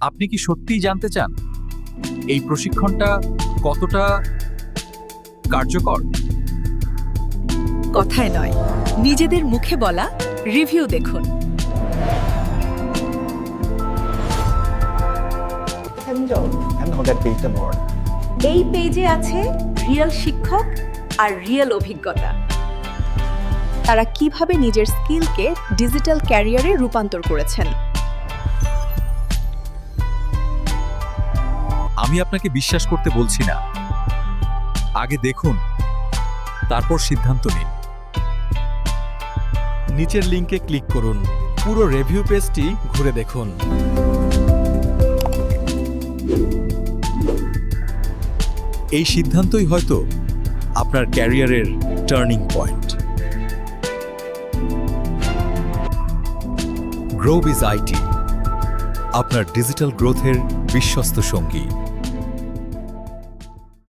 আপনি কি সত্যিই জানতে চান এই প্রশিক্ষণটা কতটা কার্যকর? কথায় নয়। নিজেদের মুখে বলা, রিভিউ দেখুন. এই পেজে আছে রিয়েল শিক্ষক আর রিয়েল অভিজ্ঞতা। তারা কীভাবে নিজের স্কিলকে ডিজিটাল ক্যারিয়ারে রূপান্তর করেছেন। আমি আপনাকে বিশ্বাস করতে বলছি না। আগে দেখুন, তারপর সিদ্ধান্ত নিন। নিচের লিঙ্কে ক্লিক করুন। পুরো রেভিউ পেজটি ঘুরে দেখুন। এই সিদ্ধান্তই হয়তো আপনার ক্যারিয়ারের টার্নিং পয়েন্ট গ্রোব ইজ আইটি আপনার ডিজিটাল গ্রোথের বিশ্বস্ত সঙ্গী।